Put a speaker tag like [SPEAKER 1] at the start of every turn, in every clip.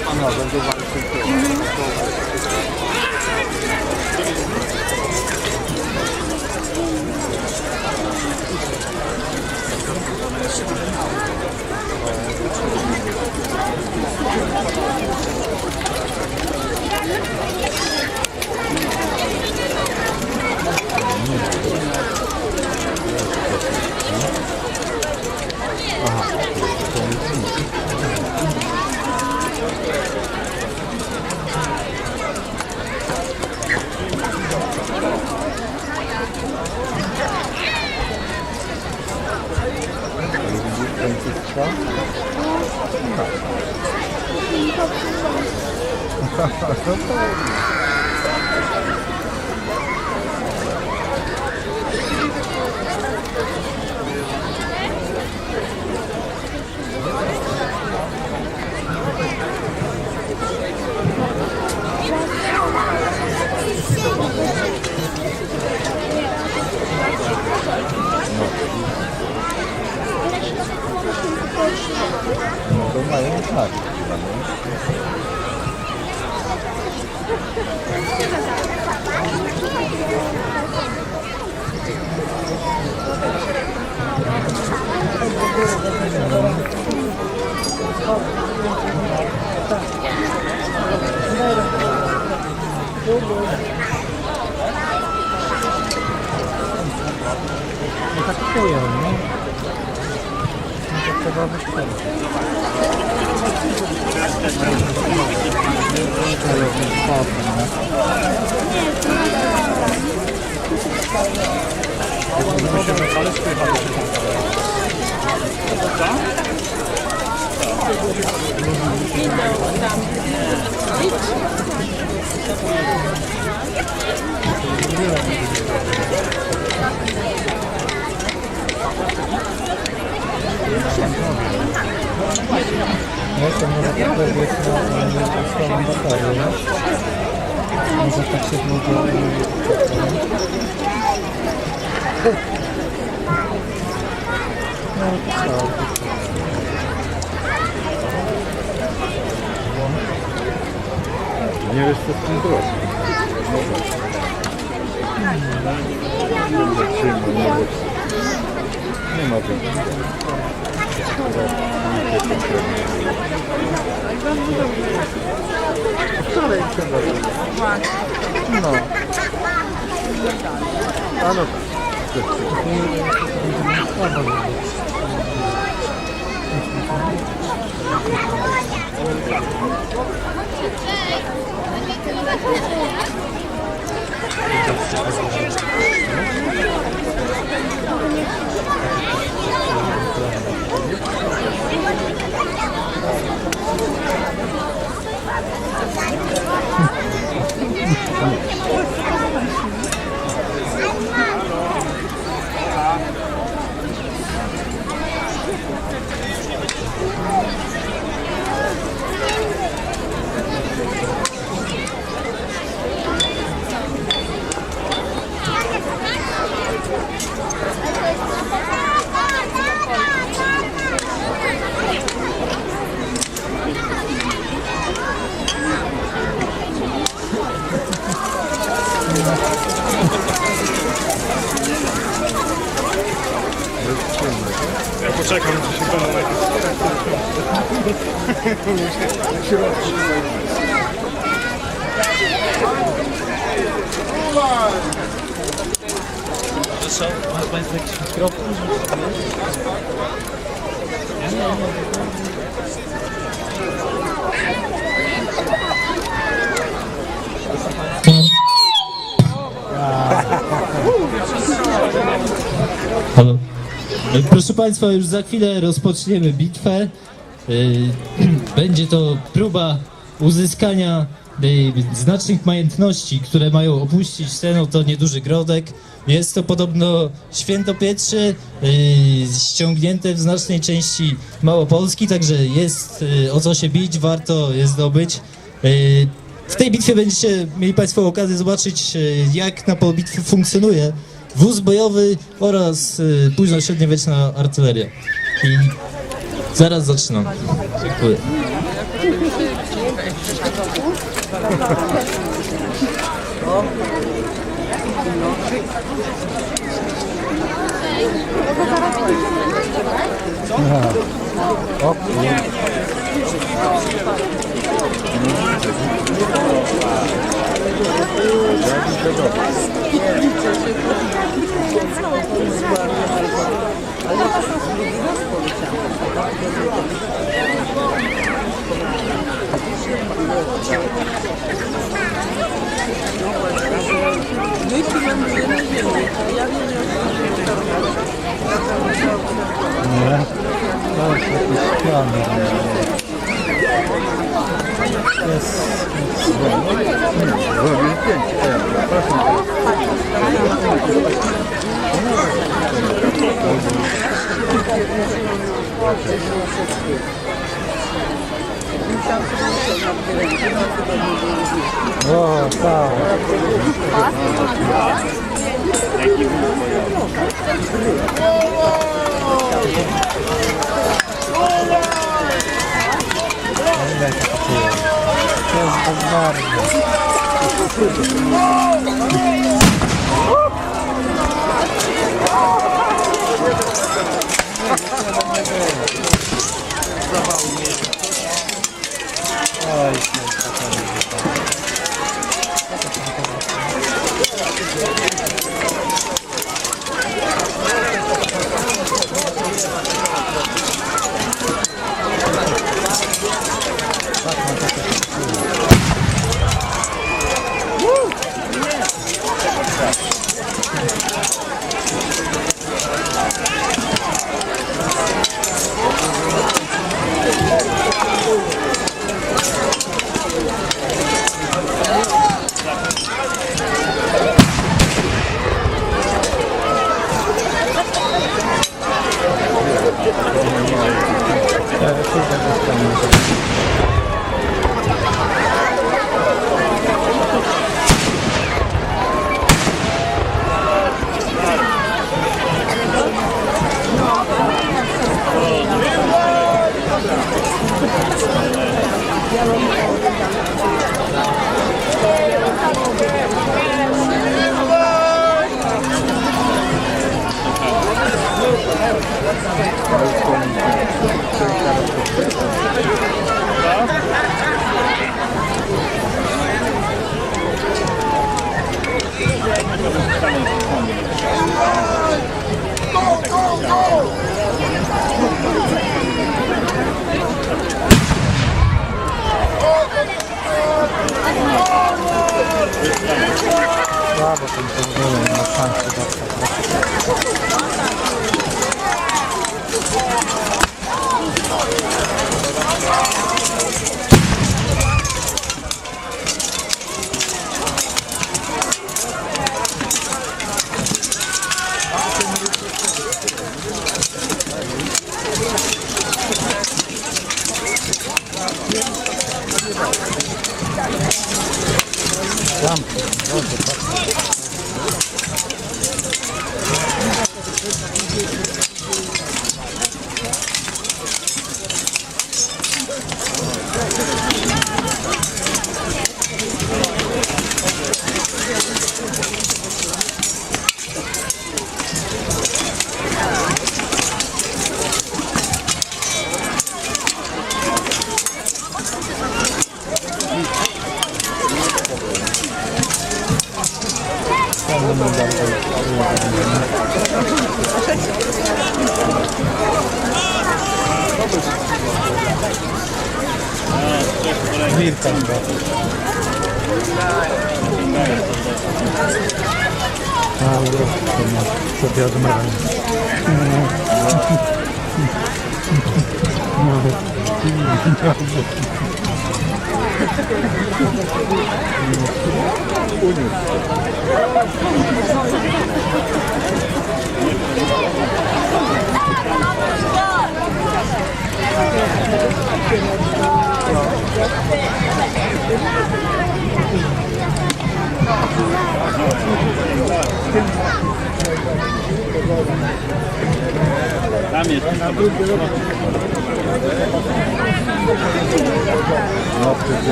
[SPEAKER 1] 刚好跟对方去做，嗯嗯。Ну, думаю, не знаю. 買ってきてよね。kebabı çıkar. Thank you. Nie? Może tak się może... No co?
[SPEAKER 2] Nie wiesz co z tym było. Nie ma tego.
[SPEAKER 1] Wczoraj chyba. No. A no. Thank you.
[SPEAKER 3] Ja poczekam, czy się jakieś...
[SPEAKER 4] Co? Ma Państwo jakiś mikrofon? Halo. Proszę Państwa, już za chwilę rozpoczniemy bitwę. E, Będzie to próba uzyskania e, znacznych majątności, które mają opuścić ten to nieduży grodek. Jest to podobno świętopietrze e, ściągnięte w znacznej części Małopolski, także jest e, o co się bić, warto je zdobyć. W tej bitwie będziecie mieli Państwo okazję zobaczyć, jak na polu bitwy funkcjonuje wóz bojowy oraz y, późno-średniowieczna artyleria. I zaraz zaczynam. Dziękuję.
[SPEAKER 2] O kurde. О, так. Ay. Bravo, ten
[SPEAKER 1] pozwolę na Mirta. Ah,
[SPEAKER 2] o chapéu de marrom. Olha. Tam jest. No,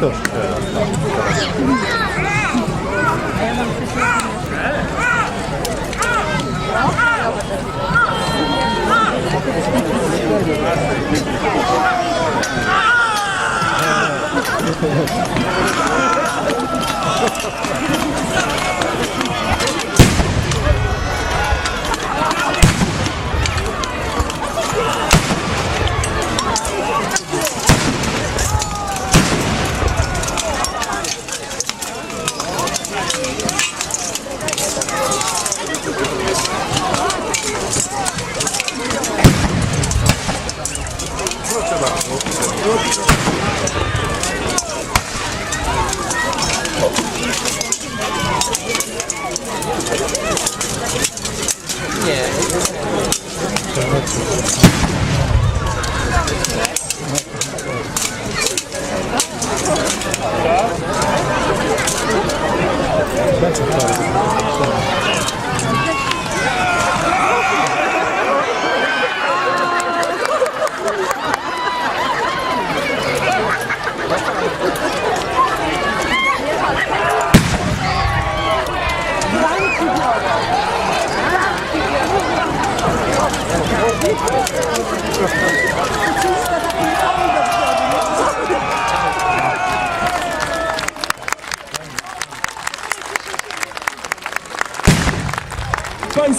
[SPEAKER 2] to już teraz. Thank you. よろしく
[SPEAKER 1] お願いします。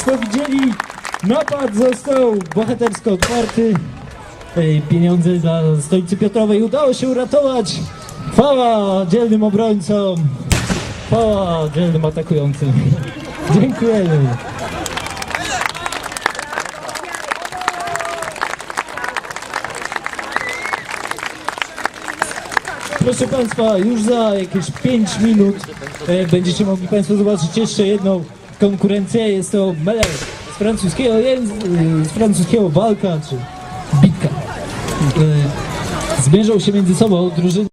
[SPEAKER 4] Państwo widzieli, napad został bohatersko otwarty. Pieniądze dla stolicy Piotrowej udało się uratować. Chwała dzielnym obrońcom. Chwała dzielnym atakującym. Dziękujemy. Proszę Państwa, już za jakieś 5 minut e, będziecie mogli Państwo zobaczyć jeszcze jedną konkurencję. Jest to Meller z francuskiego, z francuskiego walka czy bitka. E, Zmierzą się między sobą drużyny.